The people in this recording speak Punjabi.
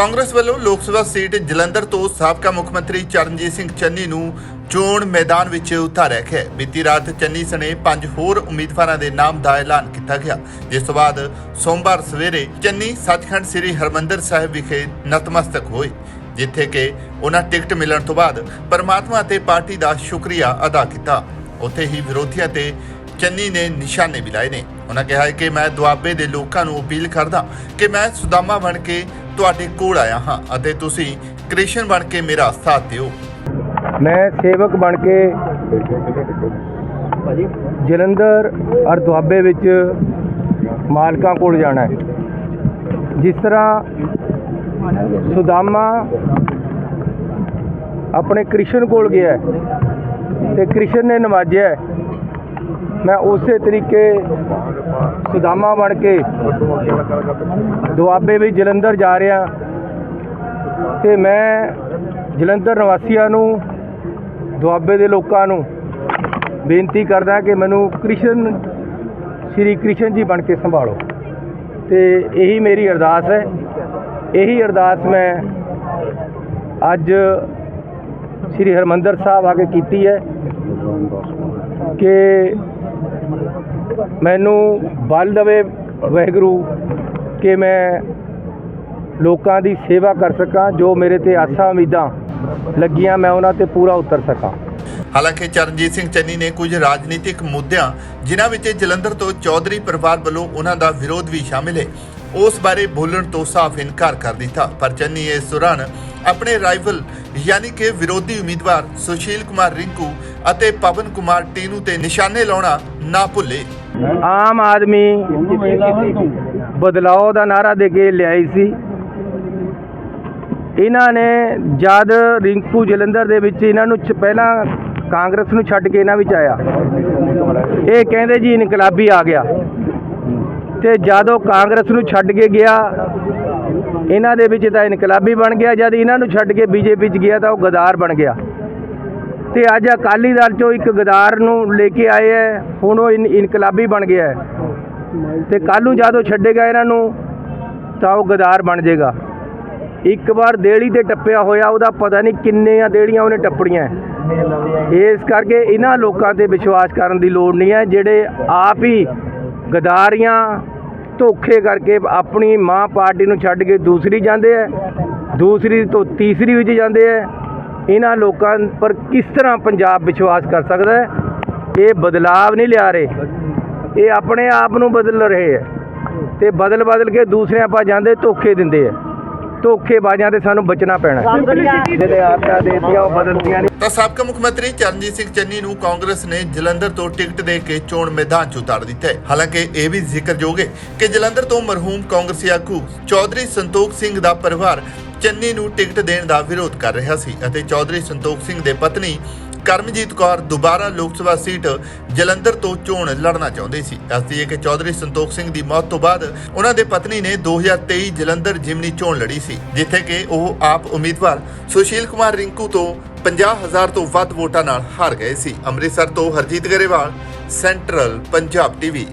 ਕਾਂਗਰਸ ਵੱਲੋਂ ਲੋਕ ਸਭਾ ਸੀਟ ਜਲੰਧਰ ਤੋਂ ਸਾਬਕਾ ਮੁੱਖ ਮੰਤਰੀ ਚਰਨਜੀਤ ਸਿੰਘ ਚੰਨੀ ਨੂੰ ਚੋਣ ਮੈਦਾਨ ਵਿੱਚ ਉਤਾਰਿਆ ਗਿਆ। ਬੀਤੀ ਰਾਤ ਚੰਨੀ ਸਣੇ ਪੰਜ ਹੋਰ ਉਮੀਦਵਾਰਾਂ ਦੇ ਨਾਮ ਦਾ ਐਲਾਨ ਕੀਤਾ ਗਿਆ। ਜਿਸ ਤੋਂ ਬਾਅਦ ਸੋਮਵਾਰ ਸਵੇਰੇ ਚੰਨੀ ਸੱਚਖੰਡ ਸ੍ਰੀ ਹਰਮੰਦਰ ਸਾਹਿਬ ਵਿਖੇ ਨਤਮਸਤਕ ਹੋਏ, ਜਿੱਥੇ ਕਿ ਉਹਨਾਂ ਟਿਕਟ ਮਿਲਣ ਤੋਂ ਬਾਅਦ ਪਰਮਾਤਮਾ ਅਤੇ ਪਾਰਟੀ ਦਾ ਸ਼ੁਕਰੀਆ ਅਦਾ ਕੀਤਾ। ਉੱਥੇ ਹੀ ਵਿਰੋਧੀਆਂ ਤੇ ਚੰਨੀ ਨੇ ਨਿਸ਼ਾਨੇ ਵੀ ਲਾਏ ਨੇ। ਉਹਨਾਂ ਕਿਹਾ ਕਿ ਮੈਂ ਦੁਆਬੇ ਦੇ ਲੋਕਾਂ ਨੂੰ ਅਪੀਲ ਕਰਦਾ ਕਿ ਮੈਂ ਸੁਦਾਮਾ ਬਣ ਕੇ ਤੁਹਾਡੇ ਕੋਲ ਆਇਆ ਹਾਂ ਅਤੇ ਤੁਸੀਂ ਕ੍ਰਿਸ਼ਨ ਬਣ ਕੇ ਮੇਰਾ ਸਾਥ ਦਿਓ। ਮੈਂ ਸੇਵਕ ਬਣ ਕੇ ਜਲੰਧਰ ਔਰ ਦੁਆਬੇ ਵਿੱਚ ਮਾਲਕਾਂ ਕੋਲ ਜਾਣਾ ਹੈ। ਜਿਸ ਤਰ੍ਹਾਂ ਸੁਦਾਮਾ ਆਪਣੇ ਕ੍ਰਿਸ਼ਨ ਕੋਲ ਗਿਆ ਹੈ ਤੇ ਕ੍ਰਿਸ਼ਨ ਨੇ ਨਵਾਜਿਆ ਮੈਂ ਉਸੇ ਤਰੀਕੇ ਸੁਦਾਮਾ ਬਣ ਕੇ ਦੁਆਬੇ ਵਿੱਚ ਜਲੰਧਰ ਜਾ ਰਿਹਾ। ਤੇ ਮੈਂ ਜਲੰਧਰ ਨਿਵਾਸੀਆਂ ਨੂੰ, ਦੁਆਬੇ ਦੇ ਲੋਕਾਂ ਨੂੰ ਬੇਨਤੀ ਕਰਦਾ ਕਿ ਮੈਨੂੰ ਕ੍ਰਿਸ਼ਨ, ਸ਼੍ਰੀ ਕ੍ਰਿਸ਼ਨ ਜੀ ਬਣ ਕੇ ਸੰਭਾਲੋ। ਤੇ ਇਹੀ ਮੇਰੀ ਅਰਦਾਸ ਹੈ। ਇਹੀ ਅਰਦਾਸ ਮੈਂ ਅੱਜ ਸ਼੍ਰੀ ਹਰਮੰਦਰ ਸਾਹਿਬ ਆ ਕੇ ਕੀਤੀ ਹੈ ਕਿ ਮੈਨੂੰ ਬਲ ਦੇਵੇ ਵਾਹਿਗੁਰੂ ਕਿ ਮੈਂ ਲੋਕਾਂ ਦੀ ਸੇਵਾ ਕਰ ਸਕਾਂ, ਜੋ ਮੇਰੇ ਤੇ ਆਸਾਂ ਉਮੀਦਾਂ ਲੱਗੀਆਂ, ਮੈਂ ਉਹਨਾਂ ਤੇ ਪੂਰਾ ਉਤਰ ਸਕਾਂ। ਹਾਲਾਂਕਿ ਚਰਨਜੀਤ ਸਿੰਘ ਚੰਨੀ ਨੇ ਕੁਝ ਰਾਜਨੀਤਿਕ ਮੁੱਦਿਆਂ, ਜਿਨ੍ਹਾਂ ਵਿੱਚ ਜਲੰਧਰ ਤੋਂ ਚੌਧਰੀ ਪਰਿਵਾਰ ਵੱਲੋਂ ਉਹਨਾਂ ਦਾ ਵਿਰੋਧ ਵੀ ਸ਼ਾਮਿਲ ਹੈ, ਉਸ ਬਾਰੇ ਬੋਲਣ ਤੋਂ ਸਾਫ਼ ਇਨਕਾਰ ਕਰ ਦਿੱਤਾ। ਪਰ ਚੰਨੀ ਇਸ ਦੌਰਾਨ ਆਪਣੇ ਰਾਈਵਲ ਯਾਨੀ ਕਿ ਵਿਰੋਧੀ ਉਮੀਦਵਾਰ ਸੁਸ਼ੀਲ ਕੁਮਾਰ ਰਿੰਕੂ ਅਤੇ ਪਵਨ ਕੁਮਾਰ ਟੀਨੂ ਤੇ ਨਿਸ਼ਾਨੇ ਲਾਉਣਾ ਨਾ ਭੁੱਲੇ। ਆਮ ਆਦਮੀ ਬਦਲਾਅ ਦਾ ਨਾਰਾ ਦੇ ਕੇ ਲਿਆਈ ਸੀ। ਇਹਨਾਂ ਨੇ ਜਦ ਰਿੰਕੂ ਜਲੰਧਰ ਦੇ ਵਿੱਚ ਇਹਨਾਂ ਨੂੰ ਪਹਿਲਾਂ ਕਾਂਗਰਸ ਨੂੰ ਛੱਡ ਕੇ ਇਹਨਾਂ ਵਿੱਚ ਆਇਆ। ਇਹ ਕਹਿੰਦੇ ਜੀ ਇਨਕਲਾਬੀ ਆ ਗਿਆ। ਤੇ ਜਦੋਂ ਕਾਂਗਰਸ ਨੂੰ ਛੱਡ ਕੇ ਗਿਆ ਇਹਨਾਂ ਦੇ ਵਿੱਚ ਤਾਂ ਇਨਕਲਾਬੀ ਬਣ ਗਿਆ। ਜਦ ਇਹਨਾਂ ਨੂੰ ਛੱਡ ਕੇ ਬੀਜੇਪੀ 'ਚ ਗਿਆ ਤਾਂ ਉਹ ਗਦਾਰ ਬਣ ਗਿਆ। ਤੇ ਅੱਜ ਅਕਾਲੀ ਦਲ ਚੋਂ ਇੱਕ ਗਦਾਰ ਨੂੰ ਲੈ ਕੇ ਆਏ ਹੈ। ਹੁਣ ਉਹ ਇਨ- ਇਨਕਲਾਬੀ ਬਣ ਗਿਆ ਹੈ। ਤੇ ਕੱਲ ਨੂੰ ਜਦੋਂ ਛੱਡੇਗਾ ਇਹਨਾਂ ਨੂੰ, ਤਾਂ ਉਹ ਗਦਾਰ ਬਣ ਜਾਏਗਾ। ਇੱਕ ਵਾਰ ਦੇੜੀ ਤੇ ਟੱਪਿਆ ਹੋਇਆ, ਉਹਦਾ ਪਤਾ ਨਹੀਂ ਕਿੰਨੀਆਂ ਦੇੜੀਆਂ ਉਹਨੇ ਟੱਪੜੀਆਂ ਇਸ ਕਰਕੇ ਇਹਨਾਂ ਲੋਕਾਂ ਤੇ ਵਿਸ਼ਵਾਸ ਕਰਨ ਦੀ ਲੋੜ ਨਹੀਂ ਹੈ, ਜਿਹੜੇ ਆਪ ਹੀ ਗਦਾਰੀਆਂ ਧੋਖੇ ਕਰਕੇ ਆਪਣੀ ਮਾਂ ਪਾਰਟੀ ਨੂੰ ਛੱਡ ਕੇ ਦੂਸਰੀ ਜਾਂਦੇ ਹੈ। ਦੂਸਰੀ ਤੋਂ ਤੀਸਰੀ ਵਿੱਚ ਜਾਂਦੇ ਹੈ। ਇਹਨਾਂ ਲੋਕਾਂ ਪਰ ਕਿਸ ਤਰ੍ਹਾਂ ਪੰਜਾਬ ਵਿਸ਼ਵਾਸ ਕਰ ਸਕਦਾ ਹੈ? ਇਹ ਬਦਲਾਵ ਨਹੀਂ ਲਿਆ ਰਹੇ। ਇਹ ਆਪਣੇ ਆਪ ਨੂੰ ਬਦਲ ਰਹੇ ਹੈ। ਤੇ ਬਦਲ ਬਦਲ ਕੇ ਦੂਸਰਿਆਂ ਪਾ ਜਾਂਦੇ ਧੋਖੇ ਦਿੰਦੇ ਹੈ। ਧੋਖੇਬਾਜ਼ਾਂ ਤੇ ਸਾਨੂੰ ਬਚਣਾ ਪੈਣਾ ਹੈ। ਜਿਹੜੇ ਆਦਤਾਂ ਦੇਤੀਆਂ ਉਹ ਬਦਲਦੀਆਂ ਨਹੀਂ। ਤਾਂ ਸਾਬਕਾ ਮੁੱਖ ਮੰਤਰੀ ਚਰਨਜੀਤ ਸਿੰਘ ਚੰਨੀ ਨੂੰ ਕਾਂਗਰਸ ਨੇ ਜਲੰਧਰ ਤੋਂ ਟਿਕਟ ਦੇ ਕੇ ਚੋਣ ਮੈਦਾਨ 'ਚ ਉਤਾਰ ਦਿੱਤਾ ਹੈ। ਹਾਲਾਂਕਿ ਇਹ ਵੀ ਜ਼ਿਕਰਯੋਗ ਹੈ ਕਿ ਜਲੰਧਰ ਤੋਂ ਮਰਹੂਮ ਕਾਂਗਰਸੀ ਆਗੂ ਚੌਧਰੀ ਸੰਤੋਖ ਸਿੰਘ ਦਾ ਪਰਿਵਾਰ ਚੰਨੀ ਨੂੰ ਟਿਕਟ ਦੇਣ ਦਾ ਵਿਰੋਧ ਕਰ ਰਿਹਾ ਸੀ ਅਤੇ ਚੌਧਰੀ ਸੰਤੋਖ ਸਿੰਘ ਦੇ ਪਤਨੀ ਕਰਮਜੀਤ ਕੌਰ ਦੁਬਾਰਾ ਲੋਕ ਸਭਾ ਸੀਟ ਜਲੰਧਰ ਤੋਂ ਚੋਣ ਲੜਨਾ ਚਾਹੁੰਦੇ ਸੀ। ਦੱਸਦੀ ਹੈ ਕਿ ਚੌਧਰੀ ਸੰਤੋਖ ਸਿੰਘ ਦੀ ਮੌਤ ਤੋਂ ਬਾਅਦ ਉਹਨਾਂ ਦੇ ਪਤਨੀ ਨੇ 2023 ਜਲੰਧਰ ਜਿਮਨੀ ਚੋਣ ਲੜੀ ਸੀ, ਜਿੱਥੇ ਕਿ ਉਹ ਆਪ ਉਮੀਦਵਾਰ ਸੁਸ਼ੀਲ ਕੁਮਾਰ ਰਿੰਕੂ ਤੋਂ 50000 ਤੋਂ ਵੱਧ ਵੋਟਾਂ ਨਾਲ ਹਾਰ ਗਏ ਸੀ। ਅੰਮ੍ਰਿਤਸਰ ਤੋਂ ਹਰਜੀਤ ਗਰੇਵਾਲ, ਸੈਂਟਰਲ ਪੰਜਾਬ ਟੀਵੀ।